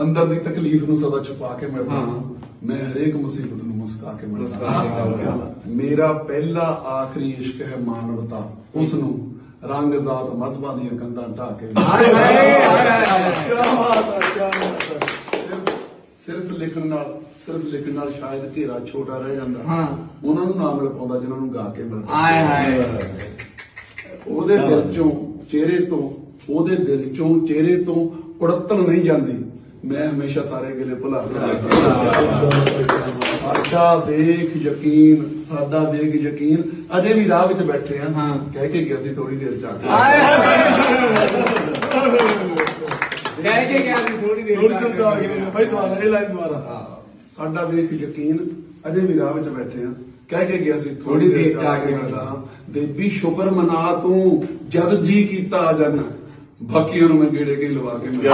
ਅੰਦਰ ਦੀ ਤਕਲੀਫ ਨੂੰ ਸਦਾ ਛੁਪਾ ਕੇ ਮਿਲਦਾ। ਮੈਂ ਹਰੇਕ ਮੁਸੀਬਤ ਨੂੰ ਮੁਸਕਾ ਕੇ ਮਿਲਦਾ। ਮੇਰਾ ਪਹਿਲਾ ਆਖਰੀ ਇਸ਼ਕ ਹੈ ਮਾਨਵਤਾ। ਉਸ ਨੂੰ ਰੰਗ ਜ਼ਾਤ ਮਜ਼ਹਬਾਂ ਦੀਆਂ ਕੰਧਾਂ ਢਾ ਕੇ ਹਾਏ ਹਾਏ ਹਾਏ ਹਾਏ ਕਿਆ ਬਾਤ ਹੈ ਕਿਆ ਬਾਤ ਹੈ। ਸਿਰਫ- ਸਿਰਫ ਲਿਖਣ ਨਾਲ ਸਿਰਫ ਲਿਖਣ ਨਾਲ ਸ਼ਾਇਦ ਘੇਰਾ ਛੋਟਾ ਰਹਿ ਜਾਂਦਾ। ਹਾਂ। ਉਹਨਾਂ ਨੂੰ ਨਾਮ ਪਾਉਂਦਾ ਜਿਨ੍ਹਾਂ ਨੂੰ ਗਾ ਕੇ ਮਿਲਦਾ। ਹਾਏ ਹਾਏ। ਉਹਦੇ ਦਿਲ ਚੋਂ ਚਿਹਰੇ ਤੋਂ ਉਹਦੇ ਦਿਲ ਚੋਂ ਚਿਹਰੇ ਤੋਂ ਕੁੜੱਤਣ ਨਹੀਂ ਜਾਂਦੀ। ਮੈਂ ਹਮੇਸ਼ਾ ਸਾਰੇ ਗਿਲੇ ਭੁਲਾ ਸਾਡਾ ਦੇਖ ਯਕੀਨ ਸਾਡਾ ਦੇਖ ਯਕੀਨ। ਅਜੇ ਵੀ ਰਾਹ ਵਿੱਚ ਬੈਠੇ ਆ ਹਾਂ। ਕਹਿ ਕੇ ਗਿਆ ਸੀ ਥੋੜੀ ਦੇਰ ਕੇ। ਕਹਿ ਕੇ ਗਿਆ ਸੀ ਥੋੜੀ ਦੇਰ ਥੋੜੀ ਦੇਰ ਚ ਆ ਕੇ ਭਾਈ ਦੁਬਾਰਾ ਇਹ ਲਾਈਨ ਦੁਬਾਰਾ। ਸਾਡਾ ਦੇਖ ਯਕੀਨ ਅਜੇ ਵੀ ਰਾਹ ਵਿੱਚ ਬੈਠੇ ਆ ਕਹਿ ਕੇ ਗਿਆ ਸੀ ਥੋੜੀ ਦੇਰ ਆ ਕੇ ਮਿਲਦਾ ਬੇਬੀ ਸ਼ੁਕਰ ਮਨਾ ਤੂੰ। ਜਦ ਜੀ ਕੀਤਾ ਆ ਜਾਣਾ ਬਾਕੀਆਂ ਨੂੰ ਮੈਂ ਗੇੜੇ ਕੇ ਲਵਾ ਕੇ ਮਿਲਿਆ।